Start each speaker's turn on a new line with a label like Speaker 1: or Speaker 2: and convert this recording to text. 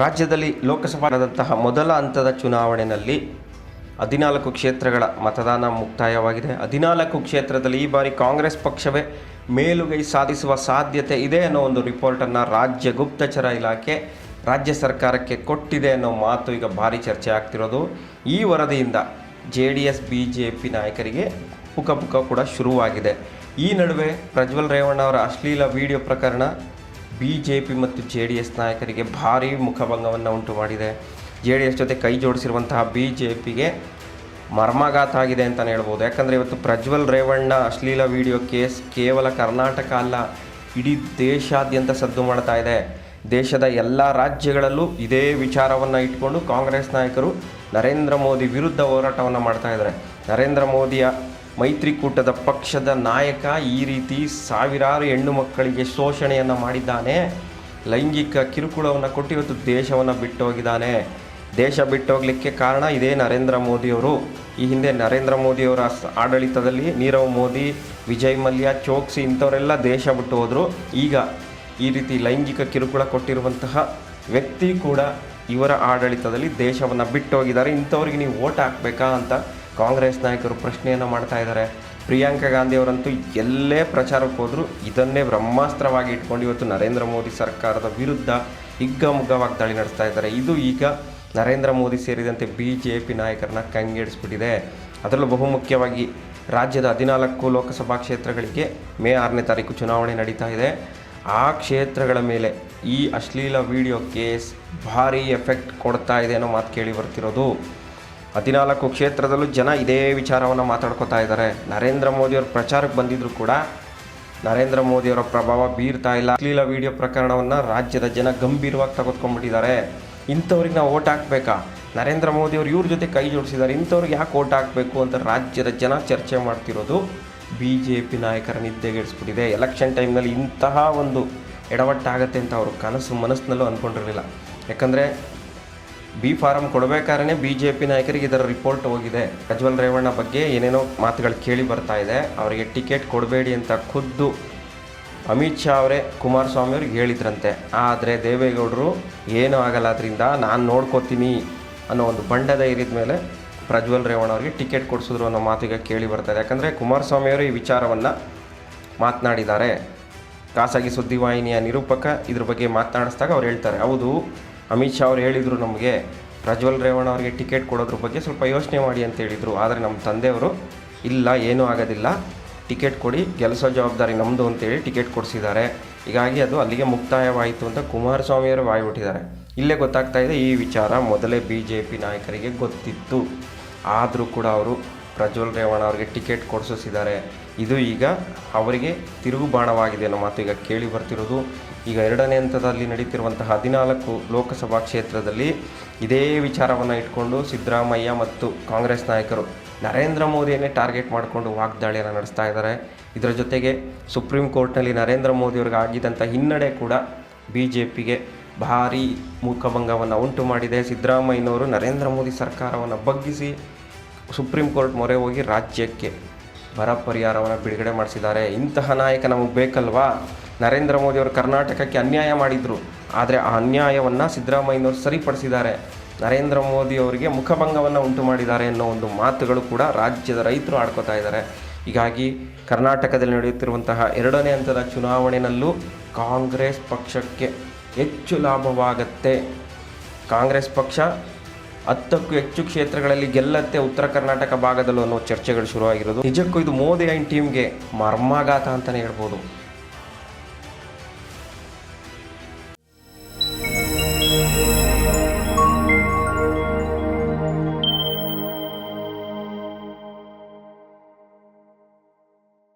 Speaker 1: ರಾಜ್ಯದಲ್ಲಿ ಲೋಕಸಭಾದಂತಹ ಮೊದಲ ಹಂತದ ಚುನಾವಣೆಯಲ್ಲಿ ಹದಿನಾಲ್ಕು ಕ್ಷೇತ್ರಗಳ ಮತದಾನ ಮುಕ್ತಾಯವಾಗಿದೆ. ಹದಿನಾಲ್ಕು ಕ್ಷೇತ್ರದಲ್ಲಿ ಈ ಬಾರಿ ಕಾಂಗ್ರೆಸ್ ಪಕ್ಷವೇ ಮೇಲುಗೈ ಸಾಧಿಸುವ ಸಾಧ್ಯತೆ ಇದೆ ಅನ್ನೋ ಒಂದು ರಿಪೋರ್ಟನ್ನು ರಾಜ್ಯ ಗುಪ್ತಚರ ಇಲಾಖೆ ರಾಜ್ಯ ಸರ್ಕಾರಕ್ಕೆ ಕೊಟ್ಟಿದೆ ಅನ್ನೋ ಮಾತು ಈಗ ಭಾರಿ ಚರ್ಚೆ ಆಗ್ತಿರೋದು. ಈ ವರದಿಯಿಂದ J D S B J P ನಾಯಕರಿಗೆ ಪುಕ ಕೂಡ ಶುರುವಾಗಿದೆ. ಈ ನಡುವೆ ಪ್ರಜ್ವಲ್ ರೇವಣ್ಣ ಅವರ ಅಶ್ಲೀಲ ವಿಡಿಯೋ ಪ್ರಕರಣ ಬಿ ಜೆ ಪಿ ಮತ್ತು ಜೆ ಡಿ ಎಸ್ ನಾಯಕರಿಗೆ ಭಾರೀ ಮುಖಭಂಗವನ್ನು ಉಂಟು ಮಾಡಿದೆ. ಜೆ ಡಿ ಎಸ್ ಜೊತೆ ಕೈ ಜೋಡಿಸಿರುವಂತಹ ಬಿ ಜೆ ಪಿಗೆ ಮರ್ಮಾಘಾತ ಆಗಿದೆ ಅಂತಲೇ ಹೇಳ್ಬೋದು. ಯಾಕಂದರೆ ಇವತ್ತು ಪ್ರಜ್ವಲ್ ರೇವಣ್ಣ ಅಶ್ಲೀಲ ವಿಡಿಯೋ ಕೇಸ್ ಕೇವಲ ಕರ್ನಾಟಕ ಅಲ್ಲ, ಇಡೀ ದೇಶಾದ್ಯಂತ ಸದ್ದು ಮಾಡ್ತಾ ಇದೆ. ದೇಶದ ಎಲ್ಲ ರಾಜ್ಯಗಳಲ್ಲೂ ಇದೇ ವಿಚಾರವನ್ನು ಇಟ್ಕೊಂಡು ಕಾಂಗ್ರೆಸ್ ನಾಯಕರು ನರೇಂದ್ರ ಮೋದಿ ವಿರುದ್ಧ ಹೋರಾಟವನ್ನು ಮಾಡ್ತಾ ಇದ್ದಾರೆ. ನರೇಂದ್ರ ಮೋದಿಯ ಮೈತ್ರಿಕೂಟದ ಪಕ್ಷದ ನಾಯಕ ಈ ರೀತಿ ಸಾವಿರಾರು ಹೆಣ್ಣು ಮಕ್ಕಳಿಗೆ ಶೋಷಣೆಯನ್ನು ಮಾಡಿದ್ದಾನೆ. ಲೈಂಗಿಕ ಕಿರುಕುಳವನ್ನು ಕೊಟ್ಟು ಇವತ್ತು ದೇಶವನ್ನು ಬಿಟ್ಟು ಹೋಗಿದ್ದಾನೆ ದೇಶ ಬಿಟ್ಟು ಹೋಗಲಿಕ್ಕೆ ಕಾರಣ ಇದೇ ನರೇಂದ್ರ ಮೋದಿಯವರು. ಈ ಹಿಂದೆ ನರೇಂದ್ರ ಮೋದಿಯವರ ಆಡಳಿತದಲ್ಲಿ ನೀರವ್ ಮೋದಿ, ವಿಜಯ್ ಮಲ್ಯ, ಚೋಕ್ಸಿ ಇಂಥವರೆಲ್ಲ ದೇಶ ಬಿಟ್ಟು ಹೋದರು. ಈಗ ಈ ರೀತಿ ಲೈಂಗಿಕ ಕಿರುಕುಳ ಕೊಟ್ಟಿರುವಂತಹ ವ್ಯಕ್ತಿ ಕೂಡ ಇವರ ಆಡಳಿತದಲ್ಲಿ ದೇಶವನ್ನು ಬಿಟ್ಟು ಹೋಗಿದ್ದಾರೆ ಇಂಥವ್ರಿಗೆ ನೀವು ಓಟ್ ಹಾಕಬೇಕಾ ಅಂತ ಕಾಂಗ್ರೆಸ್ ನಾಯಕರು ಪ್ರಶ್ನೆಯನ್ನು ಮಾಡ್ತಾ ಇದ್ದಾರೆ. ಪ್ರಿಯಾಂಕಾ ಗಾಂಧಿ ಅವರಂತೂ ಎಲ್ಲೇ ಪ್ರಚಾರಕ್ಕೆ ಹೋದರೂ ಇದನ್ನೇ ಬ್ರಹ್ಮಾಸ್ತ್ರವಾಗಿ ಇಟ್ಕೊಂಡು ಇವತ್ತು ನರೇಂದ್ರ ಮೋದಿ ಸರ್ಕಾರದ ವಿರುದ್ಧ ಹಿಗ್ಗಮುಗ್ಗವಾಗಿ ದಾಳಿ ನಡೆಸ್ತಾ ಇದ್ದಾರೆ. ಇದು ಈಗ ನರೇಂದ್ರ ಮೋದಿ ಸೇರಿದಂತೆ ಬಿ ಜೆ ಪಿ ನಾಯಕರನ್ನ ಕಂಗೆಡಿಸ್ಬಿಟ್ಟಿದೆ. ಅದರಲ್ಲೂ ಬಹುಮುಖ್ಯವಾಗಿ ರಾಜ್ಯದ ಹದಿನಾಲ್ಕು ಲೋಕಸಭಾ ಕ್ಷೇತ್ರಗಳಿಗೆ ಮೇ ಆರನೇ ತಾರೀಕು ಚುನಾವಣೆ ನಡೀತಾ ಇದೆ. ಆ ಕ್ಷೇತ್ರಗಳ ಮೇಲೆ ಈ ಅಶ್ಲೀಲ ವಿಡಿಯೋ ಕೇಸ್ ಭಾರೀ ಎಫೆಕ್ಟ್ ಕೊಡ್ತಾ ಇದೆ ಅನ್ನೋ ಮಾತು ಕೇಳಿ ಬರ್ತಿರೋದು. ಹದಿನಾಲ್ಕು ಕ್ಷೇತ್ರದಲ್ಲೂ ಜನ ಇದೇ ವಿಚಾರವನ್ನು ಮಾತಾಡ್ಕೋತಾ ಇದ್ದಾರೆ ನರೇಂದ್ರ ಮೋದಿಯವ್ರ ಪ್ರಚಾರಕ್ಕೆ ಬಂದಿದ್ದರೂ ಕೂಡ ನರೇಂದ್ರ ಮೋದಿಯವರ ಪ್ರಭಾವ ಬೀರ್ತಾ ಇಲ್ಲ. ಅಶ್ಲೀಲ ವಿಡಿಯೋ ಪ್ರಕರಣವನ್ನು ರಾಜ್ಯದ ಜನ ಗಂಭೀರವಾಗಿ ತೆಗೆದುಕೊಂಡ್ಬಿಟ್ಟಿದ್ದಾರೆ ಇಂಥವ್ರಿಗೆ ನಾವು ಓಟ್ ಹಾಕಬೇಕಾ? ನರೇಂದ್ರ ಮೋದಿಯವರು ಇವ್ರ ಜೊತೆ ಕೈ ಜೋಡಿಸಿದ್ದಾರೆ ಇಂಥವ್ರಿಗೆ ಯಾಕೆ ಓಟ್ ಹಾಕಬೇಕು ಅಂತ ರಾಜ್ಯದ ಜನ ಚರ್ಚೆ ಮಾಡ್ತಿರೋದು ಬಿ ಜೆ ಪಿ ನಾಯಕರ ನಿದ್ದೆಗೆಡಿಸ್ಬಿಟ್ಟಿದೆ ಎಲೆಕ್ಷನ್ ಟೈಮ್ನಲ್ಲಿ ಇಂತಹ ಒಂದು ಎಡವಟ್ಟಾಗತ್ತೆ ಅಂತ ಅವರು ಕನಸು ಮನಸ್ಸಿನಲ್ಲೂ ಅಂದ್ಕೊಂಡಿರಲಿಲ್ಲ ಯಾಕಂದರೆ ಬಿ ಫಾರಂ ಕೊಡಬೇಕಾದ್ರೆ ಬಿ ಜೆ ಪಿ ನಾಯಕರಿಗೆ ಇದರ ರಿಪೋರ್ಟ್ ಹೋಗಿದೆ. ಪ್ರಜ್ವಲ್ ರೇವಣ್ಣ ಬಗ್ಗೆ ಏನೇನೋ ಮಾತುಗಳು ಕೇಳಿ ಬರ್ತಾ ಇದೆ. ಅವರಿಗೆ ಟಿಕೆಟ್ ಕೊಡಬೇಡಿ ಅಂತ ಖುದ್ದು ಅಮಿತ್ ಶಾ ಅವರೇ ಕುಮಾರಸ್ವಾಮಿ ಅವ್ರಿಗೆ ಹೇಳಿದ್ರಂತೆ. ಆದರೆ ದೇವೇಗೌಡರು, ಏನೂ ಆಗಲ್ಲ ಅದರಿಂದ ನಾನು ನೋಡ್ಕೋತೀನಿ ಅನ್ನೋ ಒಂದು ಬಂಡದ ಧೈರ್ಯದ ಮೇಲೆ ಪ್ರಜ್ವಲ್ ರೇವಣ್ಣ ಅವರಿಗೆ ಟಿಕೆಟ್ ಕೊಡಿಸಿದ್ರು ಅನ್ನೋ ಮಾತಿಗೆ ಕೇಳಿ ಬರ್ತಾ ಇದೆ. ಯಾಕಂದರೆ ಕುಮಾರಸ್ವಾಮಿ ಅವರು ಈ ವಿಚಾರವನ್ನು ಮಾತನಾಡಿದ್ದಾರೆ. ಖಾಸಗಿ ಸುದ್ದಿವಾಹಿನಿಯ ನಿರೂಪಕ ಇದ್ರ ಬಗ್ಗೆ ಮಾತನಾಡಿಸಿದಾಗ ಅವ್ರು ಹೇಳ್ತಾರೆ, ಹೌದು ಅಮಿತ್ ಶಾ ಅವ್ರು ಹೇಳಿದರು ನಮಗೆ, ಪ್ರಜ್ವಲ್ ರೇವಣ್ಣ ಅವರಿಗೆ ಟಿಕೆಟ್ ಕೊಡೋದ್ರ ಬಗ್ಗೆ ಸ್ವಲ್ಪ ಯೋಚನೆ ಮಾಡಿ ಅಂತ ಹೇಳಿದರು. ಆದರೆ ನಮ್ಮ ತಂದೆಯವರು, ಇಲ್ಲ, ಏನೂ ಆಗೋದಿಲ್ಲ. ಟಿಕೆಟ್ ಕೊಡಿ ಗೆಲ್ಲಿಸೋ ಜವಾಬ್ದಾರಿ ನಮ್ಮದು ಅಂತೇಳಿ ಟಿಕೆಟ್ ಕೊಡಿಸಿದ್ದಾರೆ. ಹೀಗಾಗಿ ಅದು ಅಲ್ಲಿಗೆ ಮುಕ್ತಾಯವಾಯಿತು ಅಂತ ಕುಮಾರಸ್ವಾಮಿಯವರು ಬಾಯ್ಬಿಟ್ಟಿದ್ದಾರೆ ಇಲ್ಲೇ ಗೊತ್ತಾಗ್ತಾ ಇದೆ ಈ ವಿಚಾರ ಮೊದಲೇ ಬಿ ಜೆ ಪಿ ನಾಯಕರಿಗೆ ಗೊತ್ತಿತ್ತು. ಆದರೂ ಕೂಡ ಅವರು ಪ್ರಜ್ವಲ್ ರೇವಣ್ಣ ಅವರಿಗೆ ಟಿಕೆಟ್ ಕೊಡಿಸಿದ್ದಾರೆ ಇದು ಈಗ ಅವರಿಗೆ ತಿರುಗು ಬಾಣವಾಗಿದೆ ಅನ್ನೋ ಮಾತು ಈಗ ಕೇಳಿ ಬರ್ತಿರೋದು. ಈಗ ಎರಡನೇ ಹಂತದಲ್ಲಿ ನಡೀತಿರುವಂತಹ ಹದಿನಾಲ್ಕು ಲೋಕಸಭಾ ಕ್ಷೇತ್ರದಲ್ಲಿ ಇದೇ ವಿಚಾರವನ್ನು ಇಟ್ಕೊಂಡು ಸಿದ್ದರಾಮಯ್ಯ ಮತ್ತು ಕಾಂಗ್ರೆಸ್ ನಾಯಕರು ನರೇಂದ್ರ ಮೋದಿಯನ್ನೇ ಟಾರ್ಗೆಟ್ ಮಾಡಿಕೊಂಡು ವಾಗ್ದಾಳಿಯನ್ನು ನಡೆಸ್ತಾ ಇದ್ದಾರೆ. ಇದರ ಜೊತೆಗೆ ಸುಪ್ರೀಂ ಕೋರ್ಟ್ನಲ್ಲಿ ನರೇಂದ್ರ ಮೋದಿಯವ್ರಿಗೆ ಆಗಿದ್ದಂಥ ಹಿನ್ನಡೆ ಕೂಡ ಬಿ ಜೆ ಪಿಗೆ ಭಾರೀ ಮೂಕಭಂಗವನ್ನು ಉಂಟು ಮಾಡಿದೆ. ಸಿದ್ದರಾಮಯ್ಯನವರು ನರೇಂದ್ರ ಮೋದಿ ಸರ್ಕಾರವನ್ನು ಬಗ್ಗಿಸಿ ಸುಪ್ರೀಂ ಕೋರ್ಟ್ ಮೊರೆ ಹೋಗಿ ರಾಜ್ಯಕ್ಕೆ ಬರ ಪರಿಹಾರವನ್ನು ಬಿಡುಗಡೆ ಮಾಡಿಸಿದ್ದಾರೆ. ಇಂತಹ ನಾಯಕ ನಮಗೆ ಬೇಕಲ್ವಾ? ನರೇಂದ್ರ ಮೋದಿಯವರು ಕರ್ನಾಟಕಕ್ಕೆ ಅನ್ಯಾಯ ಮಾಡಿದರು. ಆದರೆ ಆ ಅನ್ಯಾಯವನ್ನು ಸಿದ್ದರಾಮಯ್ಯನವರು ಸರಿಪಡಿಸಿದ್ದಾರೆ. ನರೇಂದ್ರ ಮೋದಿ ಅವರಿಗೆ ಮುಖಭಂಗವನ್ನು ಉಂಟು ಮಾಡಿದ್ದಾರೆ ಅನ್ನೋ ಒಂದು ಮಾತುಗಳು ಕೂಡ ರಾಜ್ಯದ ರೈತರು ಆಡ್ಕೋತಾ ಇದ್ದಾರೆ. ಹೀಗಾಗಿ ಕರ್ನಾಟಕದಲ್ಲಿ ನಡೆಯುತ್ತಿರುವಂತಹ ಎರಡನೇ ಹಂತದ ಚುನಾವಣೆಯಲ್ಲೂ ಕಾಂಗ್ರೆಸ್ ಪಕ್ಷಕ್ಕೆ ಹೆಚ್ಚು ಲಾಭವಾಗತ್ತೆ. ಕಾಂಗ್ರೆಸ್ ಪಕ್ಷ ಹತ್ತಕ್ಕೂ ಹೆಚ್ಚು ಕ್ಷೇತ್ರಗಳಲ್ಲಿ ಗೆಲ್ಲತ್ತೆ ಉತ್ತರ ಕರ್ನಾಟಕ ಭಾಗದಲ್ಲೂ ಅನ್ನೋ ಚರ್ಚೆಗಳು ಶುರುವಾಗಿರೋದು. ನಿಜಕ್ಕೂ ಇದು ಮೋದಿ ಆ್ಯಂಡ್ ಟೀಮ್ಗೆ ಮರ್ಮಾಘಾತ ಅಂತಲೇ ಹೇಳ್ಬೋದು.